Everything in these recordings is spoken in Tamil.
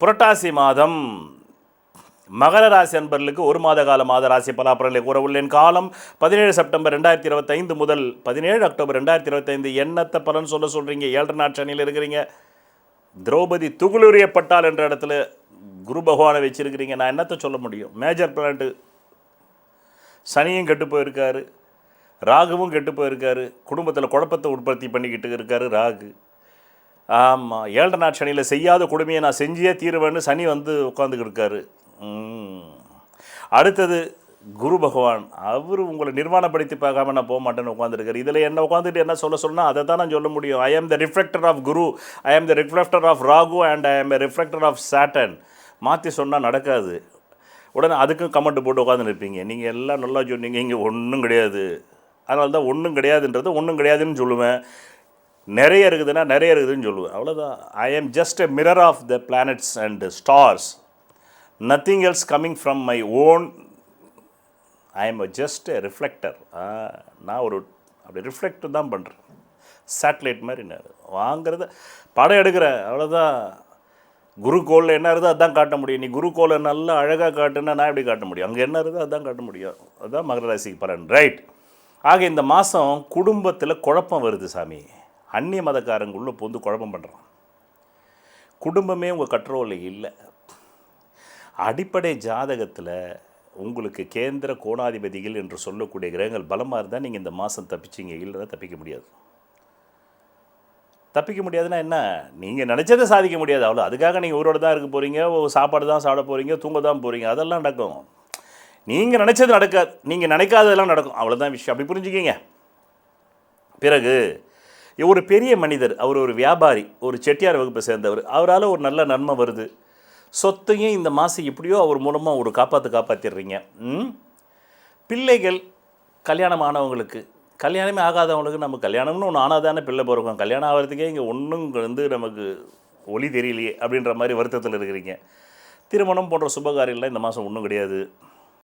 புரட்டாசி மாதம் மகர ராசி அன்பர்களுக்கு ஒரு மாத கால மாத ராசி பலாபரங்களை கூற உள்ளேன். காலம் பதினேழு செப்டம்பர் ரெண்டாயிரத்தி இருபத்தைந்து முதல் பதினேழு அக்டோபர் ரெண்டாயிரத்தி இருபத்தைந்து என்னத்தை பலன் சொல்ல சொல்கிறீங்க ஏழரை நாட்சணியில் இருக்கிறீங்க. திரௌபதி துகுலுரியப்பட்டால் என்ற இடத்துல குரு பகவானை வச்சுருக்கிறீங்க. நான் என்னத்தை சொல்ல முடியும்? மேஜர் பிளான்ட்டு சனியும் கெட்டு போயிருக்காரு. ராகுவும் கெட்டு போயிருக்காரு. குடும்பத்தில் குழப்பத்தை உற்பத்தி பண்ணிக்கிட்டு இருக்காரு ராகு. ஆமாம் ஏழரை நாட் சனியில் செய்யாத கொடுமையை நான் செஞ்சே தீருவேன்னு சனி வந்து உட்காந்துக்கிட்டு இருக்காரு. அடுத்தது குரு பகவான் அவர் உங்களை நிர்வாணப்படுத்தி பார்க்காம நான் போக மாட்டேன்னு உட்காந்துருக்காரு இதில் என்ன உட்காந்துட்டு என்ன சொல்ல சொன்னால் அதை தான் நான் சொல்ல முடியும். ஐ am the reflector of Guru I am the reflector of Rahu and I am the reflector of satin மாற்றி சொன்னால் நடக்காது. உடனே அதுக்கும் கமெண்ட் போட்டு உட்காந்து நிற்பீங்க நீங்கள் எல்லாம் நல்லா சொன்னீங்க. இங்கே ஒன்றும் கிடையாது. அதனால தான் ஒன்றும் கிடையாதுன்றது ஒன்றும் கிடையாதுன்னு சொல்லுவேன். நிறைய இருக்குதுன்னா நிறைய இருக்குதுன்னு சொல்லுவேன். அவ்வளோதான் I am just a mirror of the planets and stars nothing else coming from my own I am just a reflector நான் ஒரு அப்படி ரிஃப்ளெக்ட் தான் பண்ணுறேன் சேட்டலைட் மாதிரி நான் வாங்குறத படம் எடுக்கிறேன். அவ்வளோதான் குருகோலில் என்ன இருக்குதோ அதான் காட்ட முடியும். நீ குருகோலை நல்லா அழகாக காட்டுன்னா நான் எப்படி காட்ட முடியும்? அங்கே என்ன இருக்குதோ அதான் காட்ட முடியும். அதுதான் மகர ராசிக்கு பலன் ரைட் ஆக இந்த மாதம் குடும்பத்தில் குழப்பம் வருது சாமி. அந்நிய மதக்காரங்களும் பூந்து குழப்பம் பண்ணுறான் குடும்பமே உங்கள் கண்ட்ரோலில் இல்லை. அடிப்படை ஜாதகத்தில் உங்களுக்கு கேந்திர கோணாதிபதிகள் என்று சொல்லக்கூடிய கிரகங்கள் பலமாக இருந்தால் நீங்கள் இந்த மாதம் தப்பிச்சிங்க இல்லைன்னா தப்பிக்க முடியாது. தப்பிக்க முடியாதுன்னா என்ன? நீங்கள் நினச்சதை சாதிக்க முடியாது. அவ்வளோ அதுக்காக நீங்கள் ஊரோட தான் இருக்க போகிறீங்க சாப்பாடு தான் சாப்பிட போகிறீங்க தூங்க தான் போகிறீங்க அதெல்லாம் நடக்கும். நீங்கள் நினச்சது நடக்காது நீங்கள் நினைக்காததெல்லாம் நடக்கும். அவ்வளோதான் விஷயம். அப்படி புரிஞ்சுக்கிங்க. பிறகு ஒரு பெரிய மனிதர் அவர் ஒரு வியாபாரி ஒரு செட்டியார் வகுப்பை சேர்ந்தவர். அவரால் ஒரு நல்ல நன்மை வருது. சொத்தையும் இந்த மாதம் எப்படியோ அவர் மூலமாக ஒரு காப்பாற்று காப்பாற்றிடுறீங்க பிள்ளைகள் கல்யாணம் ஆனவங்களுக்கு கல்யாணமே ஆகாதவங்களுக்கு நம்ம கல்யாணம்னு ஒன்று ஆனாதானே பிள்ளை பிறக்கும். கல்யாணம் ஆகிறதுக்கே இங்கே ஒன்றும் வந்து நமக்கு ஒளி தெரியலையே அப்படின்ற மாதிரி வருத்தத்தில் இருக்கிறீங்க. திருமணம் போன்ற சுபகாரியெல்லாம் இந்த மாதம் ஒன்றும் கிடையாது.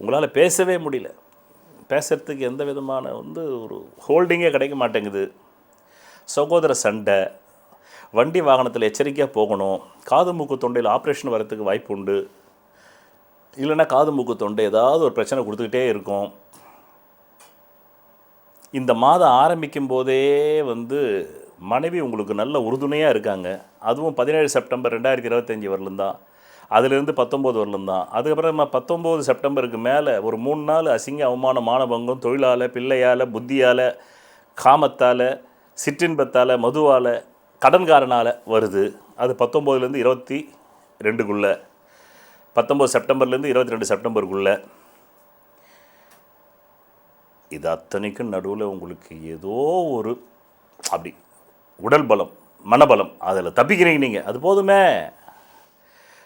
உங்களால் பேசவே முடியல. பேசுகிறதுக்கு எந்த விதமான வந்து ஒரு ஹோல்டிங்கே கிடைக்க மாட்டேங்குது. சகோதர சண்டை வண்டி வாகனத்தில் எச்சரிக்கையாக போகணும் காது மூக்கு தொண்டையில் ஆப்ரேஷன் வரத்துக்கு வாய்ப்பு உண்டு. இல்லைன்னா காது மூக்கு தொண்டை ஏதாவது ஒரு பிரச்சனை கொடுத்துக்கிட்டே இருக்கும். இந்த மாதம் ஆரம்பிக்கும் போதே வந்து மனைவி உங்களுக்கு நல்ல உறுதுணையாக இருக்காங்க. அதுவும் பதினேழு செப்டம்பர் ரெண்டாயிரத்தி இருபத்தஞ்சி வரலும் தான். அதுலேருந்து பத்தொம்போது வரலும் தான். அதுக்கப்புறமா பத்தொம்போது செப்டம்பருக்கு மேலே ஒரு மூணு நாள் அசிங்க அவமான மானபங்கம் தொழிலால் பிள்ளையால் புத்தியால் காமத்தால் சிற்றின்பத்தால் மதுவால் கடன்காரனால் வருது. அது பத்தொம்போதுலேருந்து இருபத்தி ரெண்டுக்குள்ளே. பத்தொம்போது செப்டம்பர்லேருந்து இருபத்தி ரெண்டு செப்டம்பருக்குள்ளே. இது அத்தனைக்கும் நடுவில் உங்களுக்கு ஏதோ ஒரு அப்படி உடல் பலம் மனபலம் அதில் தப்பிக்கிறீங்க நீங்கள் அது போதுமே.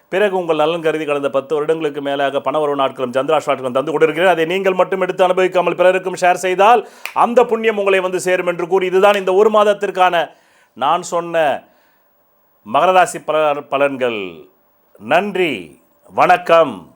பிறகு உங்கள் நலன் கருதி கடந்த பத்து வருடங்களுக்கு மேலாக பணவரவு நாட்களும் சந்திராஷ் நாட்களும் தந்து கொண்டிருக்கிறேன். அதை நீங்கள் மட்டும் எடுத்து அனுபவிக்காமல் பிறருக்கும் ஷேர் செய்தால் அந்த புண்ணியம் உங்களை வந்து சேரும் என்று கூறி இதுதான் இந்த ஒரு மாதத்திற்கான நான் சொன்ன மகரராசி பல பலன்கள். நன்றி. வணக்கம்.